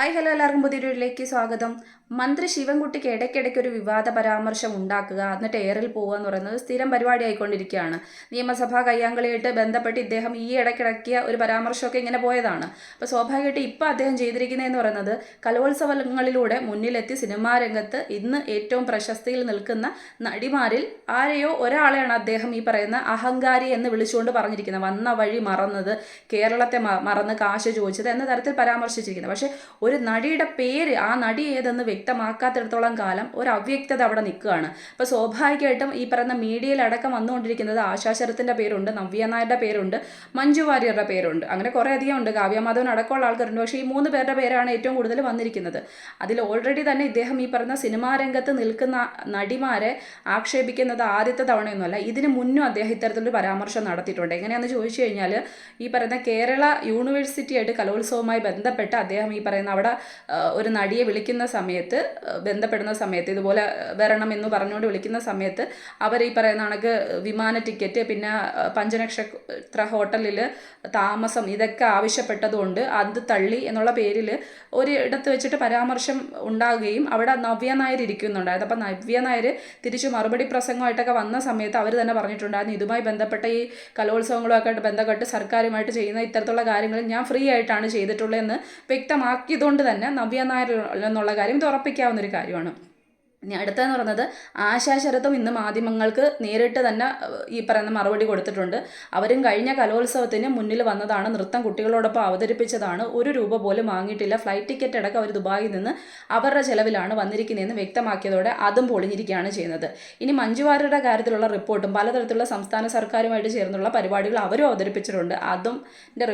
Hi hello എല്ലാവർക്കും പുതിയൊരു വീട്ടിലേക്ക് സ്വാഗതം. മന്ത്രി ശിവൻകുട്ടിക്ക് ഇടയ്ക്കിടയ്ക്ക് ഒരു വിവാദ പരാമർശം ഉണ്ടാക്കുക എന്നിട്ട് എയറിൽ പോവുക എന്ന് പറയുന്നത് സ്ഥിരം പരിപാടി ആയിക്കൊണ്ടിരിക്കുകയാണ്. നിയമസഭാ കയ്യാങ്കളിയായിട്ട് ബന്ധപ്പെട്ട് ഇദ്ദേഹം ഈ ഇടയ്ക്കിടയ്ക്ക് ഒരു പരാമർശമൊക്കെ ഇങ്ങനെ പോയതാണ്. അപ്പോൾ സ്വാഭാവികമായിട്ട് ഇപ്പോൾ അദ്ദേഹം ചെയ്തിരിക്കുന്നതെന്ന് പറയുന്നത് കലോത്സവങ്ങളിലൂടെ മുന്നിലെത്തി സിനിമാ രംഗത്ത് ഇന്ന് ഏറ്റവും പ്രശസ്തിയിൽ നിൽക്കുന്ന നടിമാരിൽ ആരെയോ ഒരാളെയാണ് അദ്ദേഹം ഈ പറയുന്ന അഹങ്കാരി എന്ന് വിളിച്ചുകൊണ്ട് പറഞ്ഞിരിക്കുന്നത്. വന്ന വഴി മറന്നത് കേരളത്തെ മറന്ന് കാശ് ചോദിച്ചത് എന്ന തരത്തിൽ പരാമർശിച്ചിരിക്കുന്നത്. പക്ഷേ ഒരു നടിയുടെ പേര് ആ നടി ഏതെന്ന് വ്യക്തമാക്കാത്തിടത്തോളം കാലം ഒരു അവ്യക്തത അവിടെ നിൽക്കുകയാണ്. അപ്പോൾ സ്വാഭാവികമായിട്ടും ഈ പറയുന്ന മീഡിയയിലടക്കം വന്നുകൊണ്ടിരിക്കുന്നത് ആശാശരത്തിന്റെ പേരുണ്ട് നവ്യ നായരുടെ പേരുണ്ട് മഞ്ജു വാര്യരുടെ പേരുണ്ട്. അങ്ങനെ കുറേ അധികം ഉണ്ട്. കാവ്യമാധവൻ അടക്കമുള്ള ആൾക്കാരുണ്ട്. പക്ഷേ ഈ മൂന്ന് പേരുടെ പേരാണ് ഏറ്റവും കൂടുതൽ വന്നിരിക്കുന്നത്. അതിൽ ഓൾറെഡി തന്നെ ഇദ്ദേഹം ഈ പറയുന്ന സിനിമാ രംഗത്ത് നിൽക്കുന്ന നടിമാരെ ആക്ഷേപിക്കുന്നത് ആദ്യത്തെ തവണയൊന്നുമല്ല. ഇതിന് മുന്നും അദ്ദേഹം ഇത്തരത്തിലൊരു പരാമർശം നടത്തിയിട്ടുണ്ട്. എങ്ങനെയാണെന്ന് ചോദിച്ചു കഴിഞ്ഞാൽ ഈ പറയുന്ന കേരള യൂണിവേഴ്സിറ്റി ആയിട്ട് കലോത്സവവുമായി ബന്ധപ്പെട്ട് അദ്ദേഹം ഈ പറയുന്ന അവിടെ ഒരു നടിയെ വിളിക്കുന്ന സമയത്ത് ബന്ധപ്പെടുന്ന സമയത്ത് ഇതുപോലെ വരണം എന്ന് പറഞ്ഞുകൊണ്ട് വിളിക്കുന്ന സമയത്ത് അവർ ഈ പറയുന്ന കണക്ക് വിമാന ടിക്കറ്റ് പിന്നെ പഞ്ചനക്ഷത്ര ഹോട്ടലിൽ താമസം ഇതൊക്കെ ആവശ്യപ്പെട്ടതുകൊണ്ട് അത് തള്ളി എന്നുള്ള പേരിൽ ഒരു ഇടത്ത് വെച്ചിട്ട് പരാമർശം ഉണ്ടാകുകയും അവിടെ നവ്യ നായർ ഇരിക്കുന്നുണ്ടായിരുന്നു അപ്പം നവ്യ നായർ തിരിച്ച് മറുപടി പ്രസംഗമായിട്ടൊക്കെ വന്ന സമയത്ത് അവർ തന്നെ പറഞ്ഞിട്ടുണ്ടായിരുന്നു ഇതുമായി ബന്ധപ്പെട്ട ഈ കലോത്സവങ്ങളുമൊക്കെ ബന്ധപ്പെട്ട് സർക്കാരുമായിട്ട് ചെയ്യുന്ന ഇത്തരത്തിലുള്ള കാര്യങ്ങൾ ഞാൻ ഫ്രീ ആയിട്ടാണ് ചെയ്തിട്ടുള്ളതെന്ന് വ്യക്തമാക്കിയതുകൊണ്ട് തന്നെ നവ്യ നായർ എന്നുള്ള കാര്യം ഇത് ഉറപ്പിക്കാവുന്ന ഒരു കാര്യമാണ്. ഇനി അടുത്തതെന്ന് പറയുന്നത് ആശാ ശരത്തും ഇന്ന് മാധ്യമങ്ങൾക്ക് നേരിട്ട് തന്നെ ഈ പറയുന്ന മറുപടി കൊടുത്തിട്ടുണ്ട്. അവരും കഴിഞ്ഞ കലോത്സവത്തിന് മുന്നിൽ വന്നതാണ് നൃത്തം കുട്ടികളോടൊപ്പം അവതരിപ്പിച്ചതാണ്. ഒരു രൂപ പോലും വാങ്ങിയിട്ടില്ല. ഫ്ലൈറ്റ് ടിക്കറ്റ് അടക്കം അവർ ദുബായിൽ നിന്ന് അവരുടെ ചെലവിലാണ് വന്നിരിക്കുന്നതെന്ന് വ്യക്തമാക്കിയതോടെ അതും പൊളിഞ്ഞിരിക്കുകയാണ് ചെയ്യുന്നത്. ഇനി മഞ്ജുവാരുടെ കാര്യത്തിലുള്ള റിപ്പോർട്ടും പലതരത്തിലുള്ള സംസ്ഥാന സർക്കാരുമായിട്ട് ചേർന്നുള്ള പരിപാടികൾ അവരും അവതരിപ്പിച്ചിട്ടുണ്ട്. അതും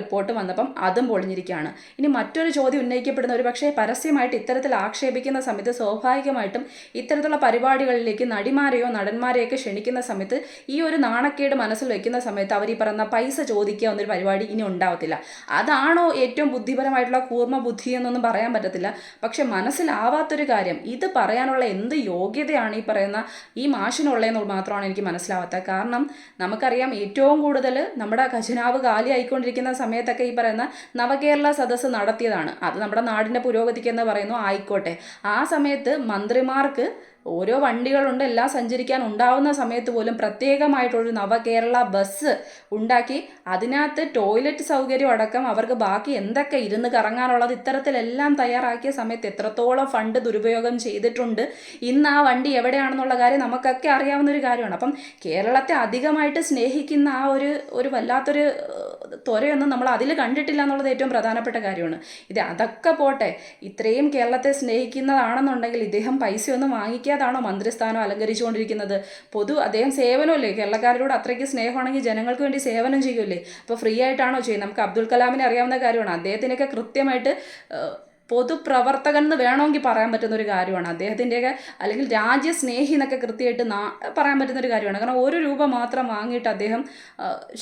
റിപ്പോർട്ട് വന്നപ്പം അതും പൊളിഞ്ഞിരിക്കുകയാണ്. ഇനി മറ്റൊരു ചോദ്യം ഉന്നയിക്കപ്പെടുന്ന ഒരു പക്ഷേ പരസ്യമായിട്ട് ഇത്തരത്തിൽ ആക്ഷേപിക്കുന്ന സമയത്ത് സ്വാഭാവികമായിട്ടും ഇത്തരത്തിലുള്ള പരിപാടികളിലേക്ക് നടിമാരെയോ നടന്മാരെയൊക്കെ ക്ഷണിക്കുന്ന സമയത്ത് ഈ ഒരു നാണക്കേട് മനസ്സിൽ വെക്കുന്ന സമയത്ത് അവർ ഈ പറയുന്ന പൈസ ചോദിക്കുക എന്നൊരു പരിപാടി ഇനി ഉണ്ടാവത്തില്ല. അതാണോ ഏറ്റവും ബുദ്ധിപരമായിട്ടുള്ള കൂർമ്മ ബുദ്ധി എന്നൊന്നും പറയാൻ പറ്റത്തില്ല. പക്ഷെ മനസ്സിലാവാത്തൊരു കാര്യം ഇത് പറയാനുള്ള എന്ത് യോഗ്യതയാണ് ഈ പറയുന്ന ഈ മാഷിനുള്ളതെന്ന് മാത്രമാണ് എനിക്ക് മനസ്സിലാവാത്തത്. കാരണം നമുക്കറിയാം ഏറ്റവും കൂടുതൽ നമ്മുടെ ഖജനാവ് കാലിയായിക്കൊണ്ടിരിക്കുന്ന സമയത്തൊക്കെ ഈ പറയുന്ന നവകേരള സദസ്സ് നടത്തിയതാണ്. അത് നമ്മുടെ നാടിന്റെ പുരോഗതിക്ക് എന്ന് പറയുന്നു ആയിക്കോട്ടെ. ആ സമയത്ത് മന്ത്രിമാർക്ക് ഓരോ വണ്ടികളുണ്ട് എല്ലാം സഞ്ചരിക്കാൻ ഉണ്ടാവുന്ന സമയത്ത് പോലും പ്രത്യേകമായിട്ടൊരു നവകേരള ബസ് ഉണ്ടാക്കി അതിനകത്ത് ടോയ്ലറ്റ് സൗകര്യം അടക്കം അവർക്ക് ബാക്കി എന്തൊക്കെ ഇരുന്ന് കറങ്ങാനുള്ളത് ഇത്തരത്തിലെല്ലാം തയ്യാറാക്കിയ സമയത്ത് എത്രത്തോളം ഫണ്ട് ദുരുപയോഗം ചെയ്തിട്ടുണ്ട്. ഇന്ന് ആ വണ്ടി എവിടെയാണെന്നുള്ള കാര്യം നമുക്കൊക്കെ അറിയാവുന്ന ഒരു കാര്യമാണ്. അപ്പം കേരളത്തെ അധികമായിട്ട് സ്നേഹിക്കുന്ന ആ ഒരു ഒരു വല്ലാത്തൊരു ത്വരയൊന്നും നമ്മൾ അതിൽ കണ്ടിട്ടില്ല എന്നുള്ളത് ഏറ്റവും പ്രധാനപ്പെട്ട കാര്യമാണ്. ഇത് അതൊക്കെ പോട്ടെ ഇത്രയും കേരളത്തെ സ്നേഹിക്കുന്നതാണെന്നുണ്ടെങ്കിൽ ഇദ്ദേഹം പൈസയൊന്നും വാങ്ങിക്കാതാണോ മന്ത്രിസ്ഥാനം അലങ്കരിച്ചുകൊണ്ടിരിക്കുന്നത്? പൊതു അദ്ദേഹം സേവനമല്ലേ? കേരളക്കാരോട് അത്രയ്ക്ക് സ്നേഹമാണെങ്കിൽ ജനങ്ങൾക്ക് വേണ്ടി സേവനം ചെയ്യുമല്ലേ അപ്പോൾ ഫ്രീ ആയിട്ടാണോ ചെയ്യുന്നത്? നമുക്ക് അബ്ദുൽ കലാമിനെ അറിയാവുന്ന കാര്യമാണ്. അദ്ദേഹത്തിനൊക്കെ കൃത്യമായിട്ട് പൊതുപ്രവർത്തകൻ എന്ന് വേണമെങ്കിൽ പറയാൻ പറ്റുന്ന ഒരു കാര്യമാണ്. അദ്ദേഹത്തിന്റെയൊക്കെ അല്ലെങ്കിൽ രാജ്യസ്നേഹി എന്നൊക്കെ കൃത്യമായിട്ട് പറയാൻ പറ്റുന്ന ഒരു കാര്യമാണ്. കാരണം ഒരു രൂപ മാത്രം വാങ്ങിയിട്ട് അദ്ദേഹം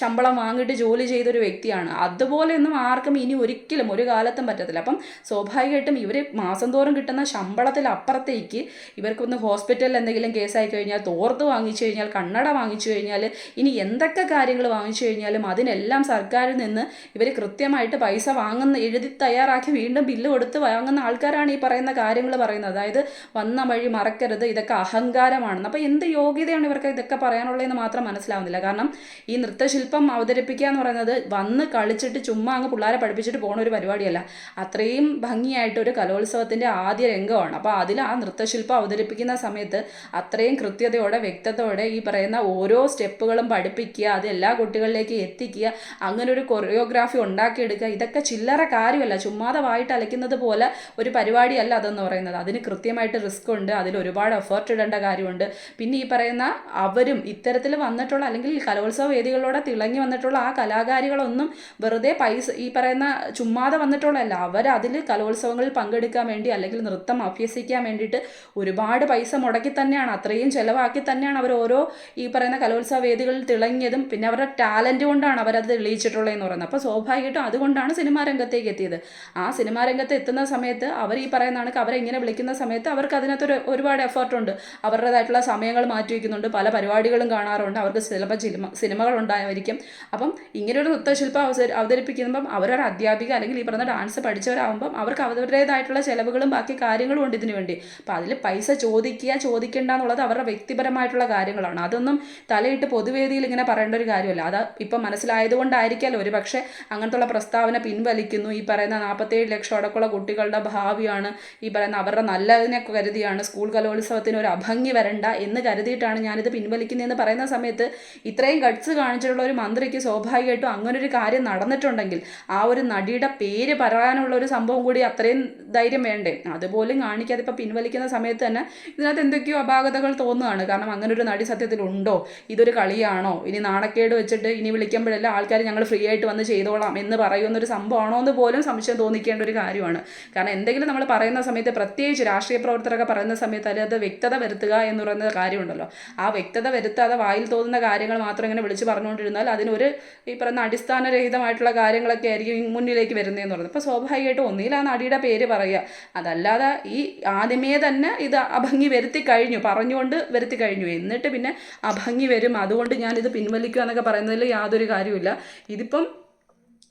ശമ്പളം വാങ്ങിയിട്ട് ജോലി ചെയ്തൊരു വ്യക്തിയാണ്. അതുപോലെയൊന്നും ആർക്കും ഇനി ഒരിക്കലും ഒരു കാലത്തും പറ്റത്തില്ല. അപ്പം സ്വാഭാവികമായിട്ടും ഇവർ മാസം തോറും കിട്ടുന്ന ശമ്പളത്തിൽ അപ്പുറത്തേക്ക് ഇവർക്കൊന്ന് ഹോസ്പിറ്റലിൽ എന്തെങ്കിലും കേസായി കഴിഞ്ഞാൽ തോർത്ത് വാങ്ങിച്ചു കഴിഞ്ഞാൽ കണ്ണട വാങ്ങിച്ചു കഴിഞ്ഞാൽ ഇനി എന്തൊക്കെ കാര്യങ്ങൾ വാങ്ങിച്ചു കഴിഞ്ഞാലും അതിനെല്ലാം സർക്കാരിൽ നിന്ന് ഇവർ കൃത്യമായിട്ട് പൈസ വാങ്ങുന്ന എഴുതി തയ്യാറാക്കി വീണ്ടും ബില്ല് കൊടുത്ത് വാങ്ങുന്ന ആൾക്കാരാണ് ഈ പറയുന്ന കാര്യങ്ങൾ പറയുന്നത്. അതായത് വന്ന വഴി മറക്കരുത് ഇതൊക്കെ അഹങ്കാരമാണെന്ന്. അപ്പോൾ എന്ത് യോഗ്യതയാണ് ഇവർക്ക് ഇതൊക്കെ പറയാനുള്ളതെന്ന് മാത്രം മനസ്സിലാവുന്നില്ല. കാരണം ഈ നൃത്തശില്പം അവതരിപ്പിക്കുക എന്ന് പറയുന്നത് വന്ന് കളിച്ചിട്ട് ചുമ്മാ അങ്ങ് പിള്ളേരെ പഠിപ്പിച്ചിട്ട് പോണ ഒരു പരിപാടിയല്ല. അത്രയും ഭംഗിയായിട്ട് ഒരു കലോത്സവത്തിന്റെ ആദ്യ രംഗമാണ്. അപ്പോൾ അതിൽ ആ നൃത്തശില്പം അവതരിപ്പിക്കുന്ന സമയത്ത് അത്രയും കൃത്യതയോടെ വ്യക്തതയോടെ ഈ പറയുന്ന ഓരോ സ്റ്റെപ്പുകളും പഠിപ്പിക്കുക അത് എല്ലാ കുട്ടികളിലേക്ക് എത്തിക്കുക അങ്ങനെ ഒരു കൊറിയോഗ്രാഫി ഉണ്ടാക്കിയെടുക്കുക ഇതൊക്കെ ചില്ലറ കാര്യമല്ല. ചുമ്മാതെ വായിട്ട് അലയ്ക്കുന്നത് പോലെ ഒരു പരിപാടിയല്ല അതെന്ന് പറയുന്നത്. അതിന് കൃത്യമായിട്ട് റിസ്ക് ഉണ്ട്. അതിൽ ഒരുപാട് എഫേർട്ട് ഇടേണ്ട കാര്യമുണ്ട്. പിന്നെ ഈ പറയുന്ന അവരും ഇത്തരത്തിൽ വന്നിട്ടുള്ള അല്ലെങ്കിൽ കലോത്സവ വേദികളിലൂടെ തിളങ്ങി വന്നിട്ടുള്ള ആ കലാകാരികളൊന്നും വെറുതെ പൈസ ഈ പറയുന്ന ചുമ്മാതെ വന്നിട്ടുള്ളതല്ല. അവർ അതിൽ കലോത്സവങ്ങളിൽ പങ്കെടുക്കാൻ വേണ്ടി അല്ലെങ്കിൽ നൃത്തം അഭ്യസിക്കാൻ വേണ്ടിയിട്ട് ഒരുപാട് പൈസ മുടക്കി തന്നെയാണ്. അത്രയും ചിലവാക്കി തന്നെയാണ് അവർ ഓരോ ഈ പറയുന്ന കലോത്സവ വേദികളിൽ തിളങ്ങിയതും പിന്നെ അവരുടെ ടാലന്റ് കൊണ്ടാണ് അവരത് തെളിയിച്ചിട്ടുള്ളതെന്ന് പറയുന്നത്. അപ്പോൾ സ്വാഭാവികമായിട്ടും അതുകൊണ്ടാണ് സിനിമാ രംഗത്തേക്ക് എത്തിയത്. ആ സിനിമാ രംഗത്ത് എത്തുന്ന എടുക്കുന്ന സമയത്ത് അവർ ഈ പറയുന്ന കണക്ക് അവരെ ഇങ്ങനെ വിളിക്കുന്ന സമയത്ത് അവർക്ക് അതിനകത്തൊരു ഒരുപാട് എഫേർട്ടുണ്ട്. അവരുടേതായിട്ടുള്ള സമയങ്ങൾ മാറ്റി വയ്ക്കുന്നുണ്ട്. പല പരിപാടികളും കാണാറുണ്ട്. അവർക്ക് ചിലപ്പോൾ സിനിമ സിനിമകൾ ഉണ്ടായിരിക്കും. അപ്പം ഇങ്ങനെയൊരു നൃത്തശില്പം അവസര അവതരിപ്പിക്കുമ്പം അവരുടെ അധ്യാപിക അല്ലെങ്കിൽ ഈ പറഞ്ഞ ഡാൻസ് പഠിച്ചവരാകുമ്പം അവർക്ക് അവരുടേതായിട്ടുള്ള ചിലവുകളും ബാക്കി കാര്യങ്ങളും ഉണ്ട് ഇതിനു വേണ്ടി. അപ്പം അതിൽ പൈസ ചോദിക്കുക ചോദിക്കേണ്ട എന്നുള്ളത് അവരുടെ വ്യക്തിപരമായിട്ടുള്ള കാര്യങ്ങളാണ്. അതൊന്നും തലയിട്ട് പൊതുവേദിയിൽ ഇങ്ങനെ പറയേണ്ട ഒരു കാര്യമല്ല. അത് ഇപ്പം മനസ്സിലായതുകൊണ്ടായിരിക്കാമല്ലോ ഒരു പക്ഷേ അങ്ങനത്തുള്ള പ്രസ്താവന പിൻവലിക്കുന്നു. ഈ പറയുന്ന നാൽപ്പത്തേഴ് ലക്ഷം അടക്കമുള്ള കുട്ടികളുടെ ഭാവിയാണ് ഈ പറയുന്ന അവരുടെ നല്ലതിനൊക്കെ കരുതിയാണ് സ്കൂൾ കലോത്സവത്തിന് ഒരു അഭംഗി വരണ്ട എന്ന് കരുതിയിട്ടാണ് ഞാനിത് പിൻവലിക്കുന്നതെന്ന് പറയുന്ന സമയത്ത് ഇത്രയും ഗഡ്സ് കാണിച്ചിട്ടുള്ള ഒരു മന്ത്രിക്ക് സ്വാഭാവികമായിട്ടും അങ്ങനെ ഒരു കാര്യം നടന്നിട്ടുണ്ടെങ്കിൽ ആ ഒരു നടിയുടെ പേര് പറയാനുള്ള ഒരു സംഭവം കൂടി അത്രയും ധൈര്യം വേണ്ടേ? അതുപോലും കാണിക്കാതെ ഇപ്പോൾ പിൻവലിക്കുന്ന സമയത്ത് തന്നെ ഇതിനകത്ത് എന്തൊക്കെയോ അപാകതകൾ തോന്നുകയാണ്. കാരണം അങ്ങനെ ഒരു നടി സത്യത്തിൽ ഉണ്ടോ ഇതൊരു കളിയാണോ? ഇനി നാണക്കേട് വെച്ചിട്ട് ഇനി വിളിക്കുമ്പോഴെല്ലാം ആൾക്കാർ ഞങ്ങൾ ഫ്രീ ആയിട്ട് വന്ന് ചെയ്തോളാം എന്ന് പറയുന്നൊരു സംഭവമാണോ എന്ന് പോലും സംശയം തോന്നിക്കേണ്ട ഒരു കാര്യമാണ്. കാരണം എന്തെങ്കിലും നമ്മൾ പറയുന്ന സമയത്ത് പ്രത്യേകിച്ച് രാഷ്ട്രീയ പ്രവർത്തകരൊക്കെ പറയുന്ന സമയത്ത് അത് വ്യക്തത വരുത്തുക എന്ന് പറയുന്ന കാര്യമുണ്ടല്ലോ. ആ വ്യക്തത വരുത്താതെ വായിൽ തോന്നുന്ന കാര്യങ്ങൾ മാത്രം ഇങ്ങനെ വിളിച്ച് പറഞ്ഞുകൊണ്ടിരുന്നാൽ അതിനൊരു ഈ പറയുന്ന അടിസ്ഥാനരഹിതമായിട്ടുള്ള കാര്യങ്ങളൊക്കെ ആയിരിക്കും മുന്നിലേക്ക് വരുന്നതെന്ന് പറയുന്നത്. അപ്പോൾ സ്വാഭാവികമായിട്ടും ഒന്നിൽ ആ നടിയുടെ പേര് പറയുക. അതല്ലാതെ ഈ ആദ്യമേ തന്നെ ഇത് അഭംഗി വരുത്തി കഴിഞ്ഞു പറഞ്ഞുകൊണ്ട് വരുത്തി കഴിഞ്ഞു. എന്നിട്ട് പിന്നെ അഭംഗി വരും. അതുകൊണ്ട് ഞാനിത് പിൻവലിക്കുക എന്നൊക്കെ പറയുന്നതിൽ യാതൊരു കാര്യമില്ല ഇതിപ്പം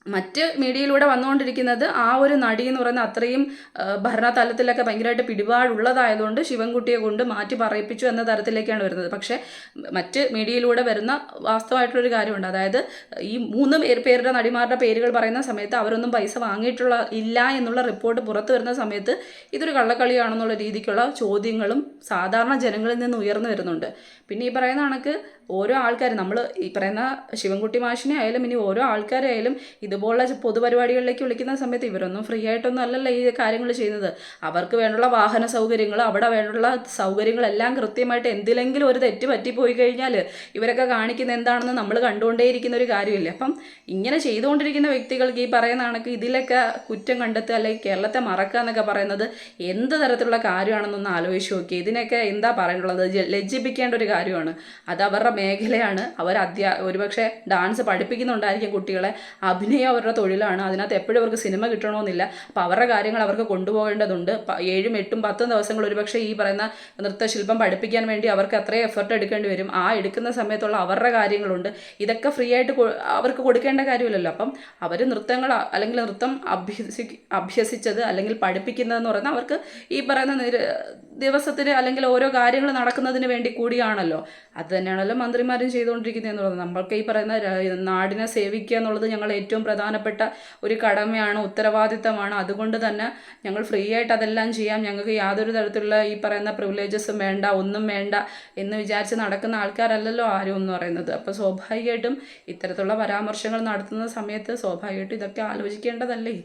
മറ്റ് മീഡിയയിലൂടെ വന്നുകൊണ്ടിരിക്കുന്നത് ആ ഒരു നടി എന്ന് പറയുന്ന അത്രയും ഭരണ ഭരണതലത്തിലൊക്കെ ഭയങ്കരമായിട്ട് പിടിപാടുള്ളതായതുകൊണ്ട് ശിവൻകുട്ടിയെ കൊണ്ട് മാറ്റി പറയിപ്പിച്ചു എന്ന തരത്തിലേക്കാണ് വരുന്നത്. പക്ഷേ മറ്റ് മീഡിയയിലൂടെ വരുന്ന വാസ്തവമായിട്ടുള്ളൊരു കാര്യമുണ്ട്. അതായത് ഈ മൂന്ന് പേര് പേരുടെ നടിമാരുടെ പേരുകൾ പറയുന്ന സമയത്ത് അവരൊന്നും പൈസ വാങ്ങിയിട്ടുള്ള ഇല്ല എന്നുള്ള റിപ്പോർട്ട് പുറത്തു വരുന്ന സമയത്ത് ഇതൊരു കള്ളക്കളിയാണെന്നുള്ള രീതിക്കുള്ള ചോദ്യങ്ങളും സാധാരണ ജനങ്ങളിൽ നിന്ന് ഉയർന്നു വരുന്നുണ്ട്. പിന്നെ ഈ പറയുന്ന കണക്ക് ഓരോ ആൾക്കാർ നമ്മൾ ഈ പറയുന്ന ശിവൻകുട്ടി മാഷിനെ ആയാലും ഇനി ഓരോ ആൾക്കാരായാലും ഇതുപോലുള്ള പൊതുപരിപാടികളിലേക്ക് വിളിക്കുന്ന സമയത്ത് ഇവരൊന്നും ഫ്രീ ആയിട്ടൊന്നും അല്ലല്ലോ ഈ കാര്യങ്ങൾ ചെയ്യുന്നത്. അവർക്ക് വേണ്ടുള്ള വാഹന സൗകര്യങ്ങൾ അവിടെ വേണ്ടുള്ള സൗകര്യങ്ങളെല്ലാം കൃത്യമായിട്ട് എന്തിലെങ്കിലും ഒരു തെറ്റ് പറ്റിപ്പോയി കഴിഞ്ഞാൽ ഇവരൊക്കെ കാണിക്കുന്ന എന്താണെന്ന് നമ്മൾ കണ്ടുകൊണ്ടേയിരിക്കുന്ന ഒരു കാര്യമില്ല? അപ്പം ഇങ്ങനെ ചെയ്തുകൊണ്ടിരിക്കുന്ന വ്യക്തികൾക്ക് ഈ പറയുന്ന കണക്ക് ഇതിലൊക്കെ കുറ്റം കണ്ടെത്തുക അല്ലെങ്കിൽ കേരളത്തെ മറക്കുക എന്നൊക്കെ പറയുന്നത് എന്ത് തരത്തിലുള്ള കാര്യമാണെന്നൊന്ന് ആലോചിച്ച് നോക്കി ഇതിനൊക്കെ എന്താ പറയാനുള്ളത്? ലജ്ജിപ്പിക്കേണ്ട ഒരു കാര്യമാണ്. അത് അവരുടെ മേഖലയാണ്. അവർ അധ്യാ ഒരുപക്ഷെ ഡാൻസ് പഠിപ്പിക്കുന്നുണ്ടായിരിക്കും കുട്ടികളെ. അഭിനയം അവരുടെ തൊഴിലാണ്. അതിനകത്ത് എപ്പോഴും അവർക്ക് സിനിമ കിട്ടണമെന്നില്ല. അപ്പോൾ അവരുടെ കാര്യങ്ങൾ അവർക്ക് കൊണ്ടുപോകേണ്ടതുണ്ട്. ഏഴും എട്ടും പത്തും ദിവസങ്ങൾ ഒരുപക്ഷെ ഈ പറയുന്ന നൃത്തശില്പം പഠിപ്പിക്കാൻ വേണ്ടി അവർക്ക് അത്രയും എഫർട്ട് എടുക്കേണ്ടി വരും. ആ എടുക്കുന്ന സമയത്തുള്ള അവരുടെ കാര്യങ്ങളുണ്ട്. ഇതൊക്കെ ഫ്രീ ആയിട്ട് അവർക്ക് കൊടുക്കേണ്ട കാര്യമില്ലല്ലോ. അപ്പം അവർ നൃത്തങ്ങൾ അല്ലെങ്കിൽ നൃത്തം അഭ്യസി അഭ്യസിച്ചത് അല്ലെങ്കിൽ പഠിപ്പിക്കുന്നതെന്ന് പറയുന്നത് അവർക്ക് ഈ പറയുന്ന ദിവസത്തിന് അല്ലെങ്കിൽ ഓരോ കാര്യങ്ങൾ നടക്കുന്നതിന് വേണ്ടി കൂടിയാണല്ലോ. അത് തന്നെയാണല്ലോ മന്ത്രിമാരും ചെയ്തുകൊണ്ടിരിക്കുന്നത് എന്നുള്ളത് നമ്മൾക്ക് ഈ പറയുന്ന നാടിനെ സേവിക്കുക എന്നുള്ളത് ഞങ്ങൾ ഏറ്റവും പ്രധാനപ്പെട്ട ഒരു കടമയാണ് ഉത്തരവാദിത്തമാണ്. അതുകൊണ്ട് തന്നെ ഞങ്ങൾ ഫ്രീ ആയിട്ട് അതെല്ലാം ചെയ്യാം. ഞങ്ങൾക്ക് യാതൊരു തരത്തിലുള്ള ഈ പറയുന്ന പ്രിവിലേജസും വേണ്ട ഒന്നും വേണ്ട എന്ന് വിചാരിച്ച് നടക്കുന്ന ആൾക്കാരല്ലല്ലോ ആരും എന്ന് പറയുന്നത്. അപ്പോൾ സ്വാഭാവികമായിട്ടും ഇത്തരത്തിലുള്ള പരാമർശങ്ങൾ നടത്തുന്ന സമയത്ത് സ്വാഭാവികമായിട്ടും ഇതൊക്കെ ആലോചിക്കേണ്ടതല്ലേ?